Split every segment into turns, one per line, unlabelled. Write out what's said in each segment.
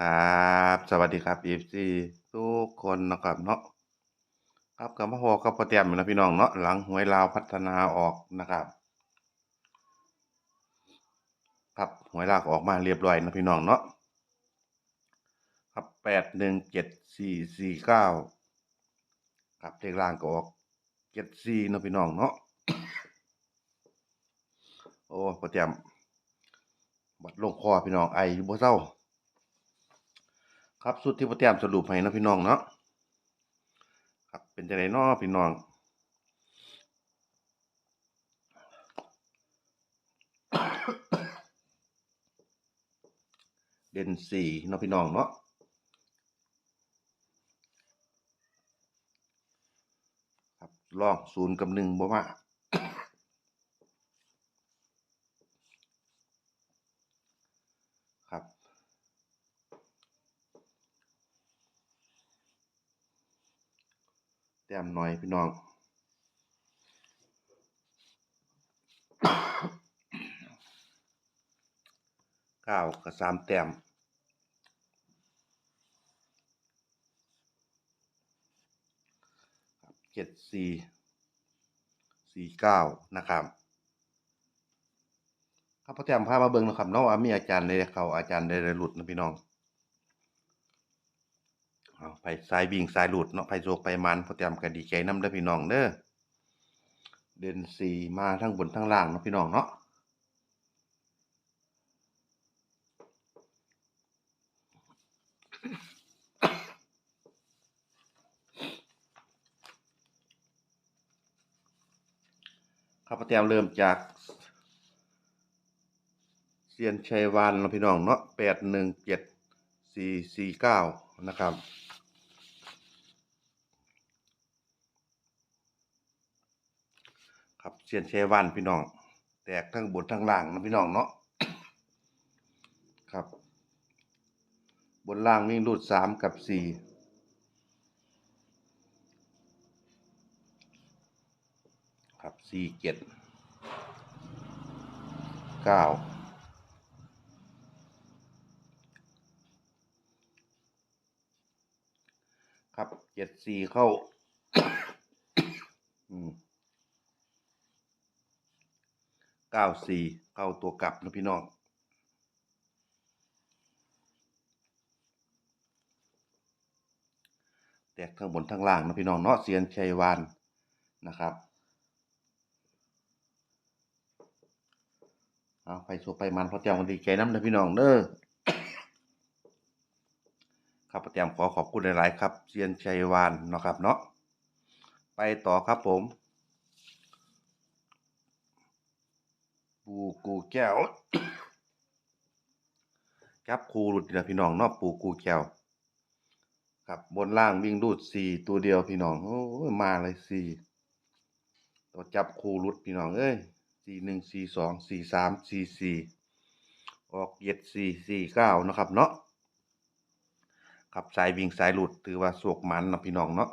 ครับ สวัสดีครับ FC ทุกคนนะครับเนาะครับกับมาพอกับพ่อแต้มอยู่นะพี่น้องเนาะหลังหวยลาวพัฒนาออกนะครับ ครับหวยลาวก็ออกมาเรียบร้อยนะพี่น้องเนาะครับแปดหนึ่งเจ็ดสี่สี่เก้าครับเลขล่างก็ออกเจ็ดสี่นะพี่น้องเนาะโอ้พ่อแต้มบัดลงคอพี่น้องไออยู่บ่เศร้า ครับสุดที่พ่อแต้มสรุปให้นะพี่น้องเนาะครับเป็นจังไดเนาะพี่น้องเด่นสี่เนาะพี่น้องเนาะครับลองศูนย์กับหนึ่งบ่มาครับ แต้มหน่อยพี่น้องเก้ากับสามแต้มเจ็ดสี่สี่เก้านะครับครับพ่อแต้มพามาเบิ่งนะครับเนาะว่ามีอาจารย์ใดเขาอาจารย์ใดหลุดนะพี่น้อง เอาไปสายวิ่งสายหลุดเนาะไปโจกไปมันพอแต้มก็ดีใจน้ำเด้อพี่น้องเด้อเด่นสี่มาทั้งบนทั้งล่างเนาะพี่น้องเนาะครับพ่อแต้มเริ่มจากเซียนชัยวานเนาะพี่น้องเนาะแปดหนึ่งเจ็ดสี่สี่เก้านะครับ ครับเซียนเชวานพี่น้อง แตกทั้งบนทั้งล่างนะพี่น้องเนาะครับ บนล่างวิ่งรูดสามกับสี่ครับสี่เจ็ดเก้าครับเจ็ดสี่เข้า อืม เก้าสี่เข้าตัวกลับนะพี่น้องแตกทั้งบนทั้งล่างนะพี่น้องเนาะเซียนชัยวานนะครับเอาไปสู่ไปมันพอเตรียมกันดีใจน้ำนะพี่น้องเด้อครับพอเตรียมขอขอบคุณหลาย ๆ ครับเซียนชัยวานเนาะครับเนาะไปต่อครับผม ปูกูแก้วครับครูหลุดนะพี่น้องเนาะปูกูแก้วครับบนล่างวิ่งรูดสี่ตัวเดียวพี่น้องโอ้ยมาเลยสี่ตัวจับคู่รุดพี่น้องเอ้ยสี่หนึ่งสี่สองสี่สามสี่สี่ออกเย็ดสี่สี่เก้านะครับเนาะครับสายวิ่งสายหลุดถือว่าสวกมันนะพี่น้องเนาะ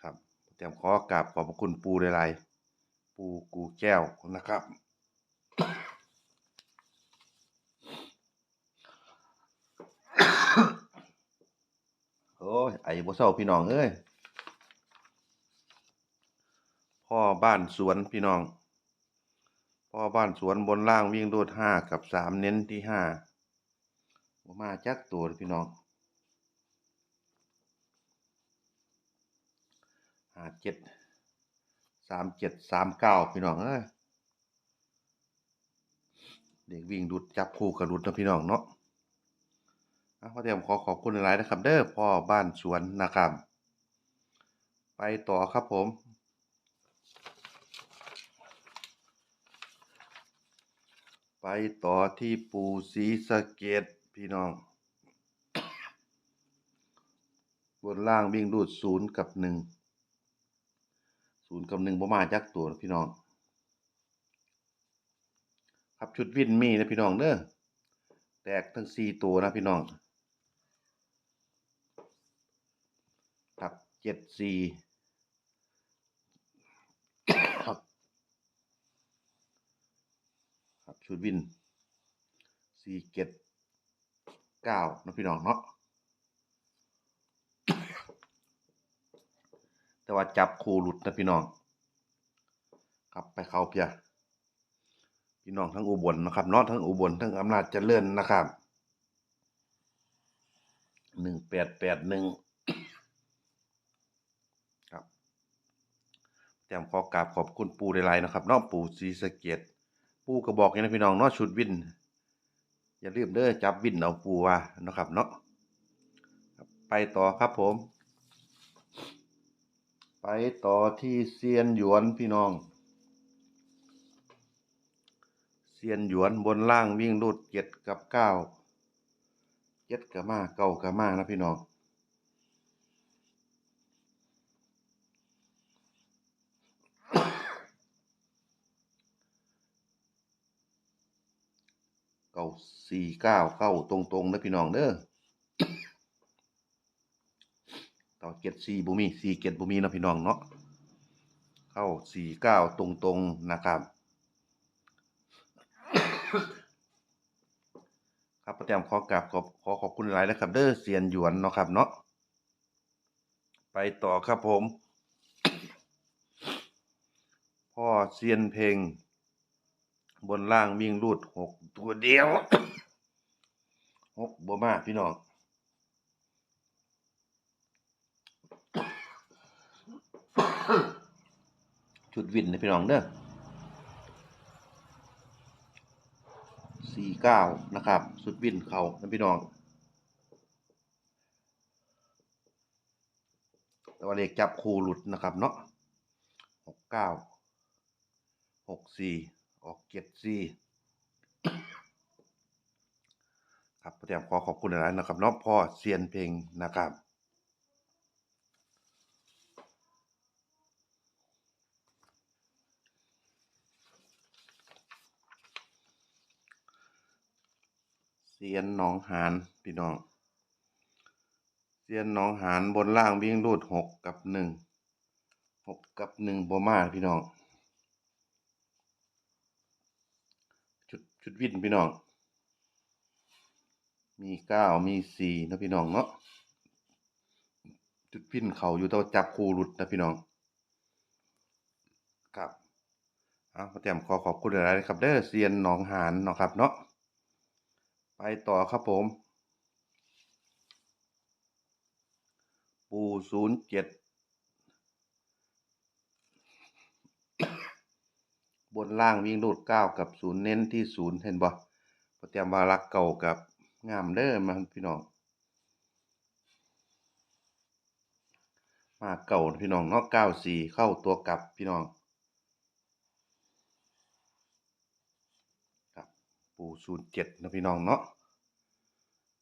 ครับเตรียมขอกราบขอบพระคุณปูหลย ปูกูแก้วนะครับ โอ้ย ไอ้บ่เศร้าพี่น้องเอ้ย พ่อบ้านสวนพี่น้อง พ่อบ้านสวนบนล่างวิ่งโดดห้ากับสามเน้นที่ห้าบ่มาจักตัวพี่น้องห้าเจ็ด สามเจ็ดสามเก้าพี่น้องเอ้ยเด็กวิ่งดุดจับคู่กับดุดนะพี่น้องเนาะอะพ่อเตรียมขอขอบคุณหลายนะครับ เด้อพ่อบ้านสวนนะครับไปต่อครับผม ไปต่อที่ปูสีสะเกตพี่น้อง บนล่างวิ่งรูดศูนย์กับหนึ่ง ศูนย์กับหนึ่งประมาณจักตัวนะพี่น้อง ครับชุดวินมีนะพี่น้องเด้อแตกทั้งสี่ตัวนะพี่น้องครับเจ็ดสี่ครับครับชุดวินสี่เจ็ดเก้านะพี่น้องเนาะ แต่ว่าจับคู่หลุดนะพี่น้องครับไปเข้าเพียพี่น้องทั้งอุบลนะครับเนาะทั้งอุบลทั้งอำนาจเจริญนะครับหนึ่งแปดแปดหนึ่งครับแต้มขอกราบขอบคุณปูหลายๆนะครับนาะปูศรีสะเกดปูกระบอกนี่นะพี่น้องนาะชุดวิน อย่าลืมเด้อจับวินเอาปูว่านะครับเนาะไปต่อครับผม ไปต่อที่เซียนหยวนพี่น้อง เซียนหยวนบนล่างวิ่งรูดเจ็ดกับเก้าเจ็ดกับมาเก้ากับมานะพี่น้องเก้าสี่เก้าเข้าตรงๆนะพี่น้องเด้อ ต่อเจ็ดสี่บุมีสี่เจ็ดบุมีนะพี่น้องเนาะเข้าสี่เก้าตรงๆนะครับครับประจำขอกราบขอบขอขอบคุณหลายนะครับ เด้อเซียนหยวนเนาะครับเนาะไปต่อครับผม พ่อเซียนเพลง บนล่างวิ่งรูดหกตัวเดียวหกบ่มาพี่น้อง ชุดวินนะพี่น้องเด้อสี่เก้านะครับชุดวินเขานะพี่น้อง แต่ว่าเลขจับคูหลุดนะครับเนาะหกเก้าหกสี่ออกเจ็ดสี่ครับประเดี๋ยวขอขอบคุณหลายนะครับเนาะพ่อเซียนเพลงนะครับ เซียนหนองหานพี่น้องเซียนหนองหานบนล่างวิ่งรูดหกกับหนึ่งหกกับหนึ่งบมาพี่น้องชุดชุดวิ่นพี่น้อง มีเก้ามีสี่นะพี่น้องเนาะจุดวิ่นเขาอยู่แตัวจับคู่หลุดนะพี่น้องครับเอาขอเตรียมขอขอบคุณหลายๆนะครับเด้อเซียนหนองหานเนาะครับเนาะ ไปต่อครับผม ปูศูนย์เจ็ดบนล่างวิ่งรูดเก้ากับศูนย์เน้นที่ศูนย์เห็นบ่พอเตรียมมารักเก่ากับงามเด้อมาพี่น้อง มาเก่าพี่น้องเนาะเก้าสี่เข้าตัวกลับพี่น้อง ครับ ปูศูนย์เจ็ดนะพี่น้องเนาะ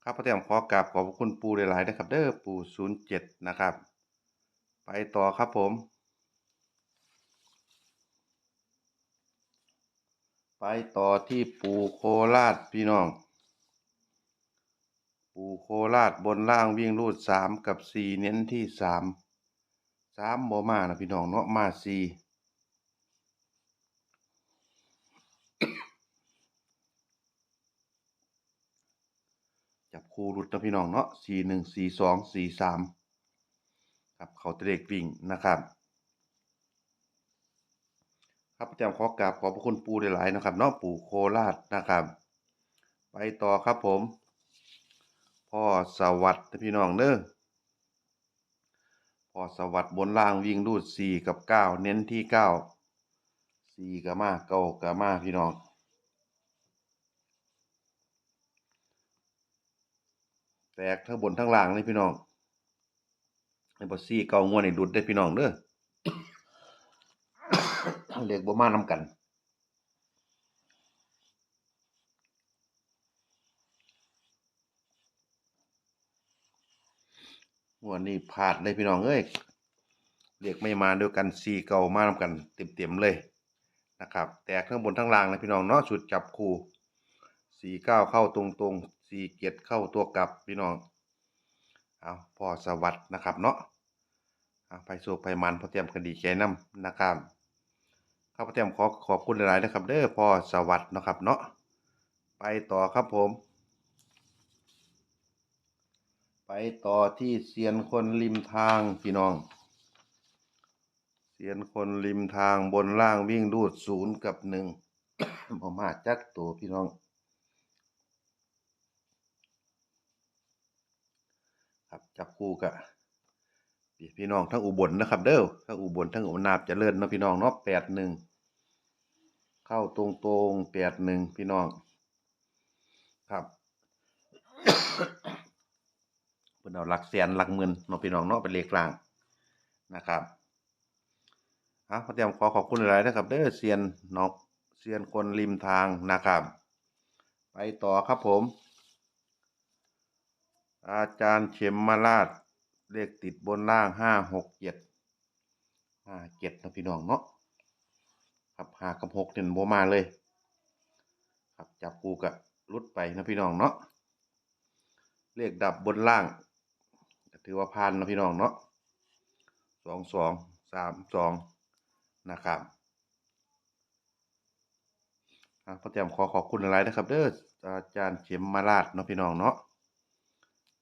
ครับพอเตรียมขอกราบขอบคุณปูหลายๆนะครับ เด้อปูศูนย์เจ็ดนะครับ ไปต่อครับผม ไปต่อที่ปูโคราชพี่น้อง ปูโคราชบนล่างวิ่งรูดสามกับสี่เน้นที่สามสามโมมานะพี่น้องเนาะมาสี่ จับคู่รุดนะพี่น้องเนาะสี่หนึ่งสี่สองสี่สามครับเขาเตะเลกวิ่งนะครับ ครับประจำขอกราบขอบพระคุณปูหลายๆนะครับเนาะปู่โคราชนะครับ ไปต่อครับผม พ่อสวัสดิ์พี่น้องเด้อพ่อสวัสดิ์บนล่างวิ่งรูดสี่กับเก้าเน้นที่เก้าสี่กับมาเก้ากับมาพี่น้อง ตกทั้งบนทั้งล่างเลยพี่น้องในบอซี่เก้างวนี่ดุดได้พี่น้องเด้อเรียกบ่มานำกันงวดนี้พลาดเลยพี่น้องเอ้ยเรียกไม่มาด้วยกันสี่เก่ามานำกันเต็มๆเลยนะครับ แตกทั้งบนทั้งล่างนะพี่น้องเนาะชุดจับคู่สี่เก้าเข้าตรงๆ สี่เจ็ดเข้าตัวกลับพี่น้อง เอาพอสวัสดนะครับเนาะไปสู่ไปมันพอเตรียมคดีแกน้ำนะครับข้าพเจ้าขอขอบคุณหลายๆนะครับ เด้อพอสวัสดนะครับเนาะไปต่อครับผม ไปต่อที่เซียนคนริมทางพี่น้องเซียนคนริมทางบนล่างวิ่งรูดศูนย์กับหนึ่งบ่มาจักตัวพี่น้อง ครับ จับคู่กับพี่น้องทั้งอุบลนะครับ เด้อทั้งอุบลทั้งอุนาบจะเจริญเนาะพี่น้องเนาะแปดหนึ่งเข้าตรงตรงแปดหนึ่งพี่น้อง ครับเพิ่นเอาหลักแสนหลักหมื่นเนาะพี่น้องเนาะเป็นเลขกลางนะครับอะขอเตรียมขอขอบคุณหลายๆนะครับ เด้อเซียนนอกเซียนคนริมทางนะครับ ไปต่อครับผม อาจารย์เข็มมาราชเลขติดบนล่างห้าหกเจ็ดห้าเจ็ดนะพี่น้องเนาะครับหากับหกเนี่ยโบมาเลย ครับจับกูกับรุดไปนะพี่น้องเนาะเลขดับบนล่างถือว่าพันนะพี่น้องเนาะสองสองสามสองนะครับอะพ่อแต้มขอขอบคุณหลายนะครับ เด้ออาจารย์เข็มมาราชเนาะพี่น้องเนาะ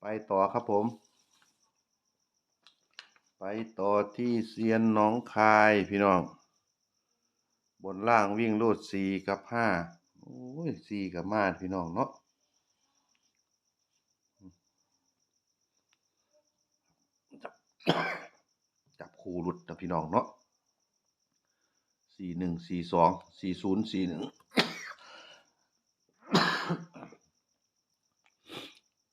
ไปต่อครับผม ไปต่อที่เซียนหน้องคายพี่น้อง บนล่างวิ่งโลดสี่กับห้าโอ้ยสี่กับมาพี่น้องเนาะจับจับคู่หลุดนะพี่น้องเนาะสี่หนึ่งสี่สองสี่ศูนย์สี่หนึ่ง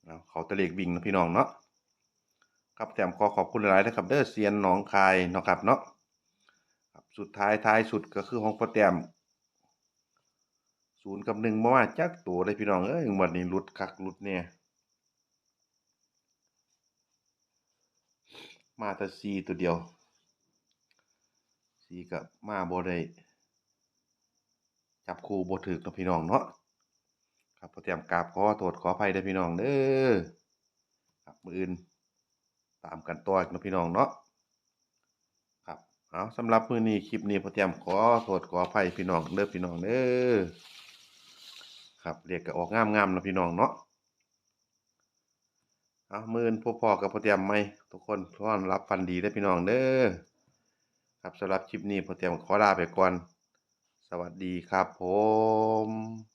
เอาเขา ตะเลกวิ่งนะพี่น้องเนาะครับแถมขอขอบคุณหลายๆนะครับเด้อเซียนหนองคายเนาะครับเนาะครับสุดท้ายท้ายสุดก็คือของพ่อแต้มศูนย์กับหนึ่งมาว่าจักตัวเลยพี่น้องเอ้ยงวันนี้หลุดคักหลุดเนี่ยมาแต่ซีตัวเดียวซีกับมาบ่ได้จับคู่บ่ถึกนะพี่น้องเนาะ ครับพอเตรียมกราบขอโทษขออภัยด้พี่น้องเด้อครับมืออื่นตามกันต่ออีกนะพี่น้องเนาะครับเอาสำหรับมือนี้คลิปนี้พอเตรียมขอโทษขออภัยพี่น้องเด้อพี่น้องเด้อครับเรียกก็ออกงามๆเนะพี่น้องเนาะเอามืออื่นพบพ่อกับพอเตรียมไหมทุกคนต้อนรับฟันดีเด้พี่น้องเด้อครับสำหรับคลิปนี้พอเตรียมขอลาไปก่อน สวัสดีครับผม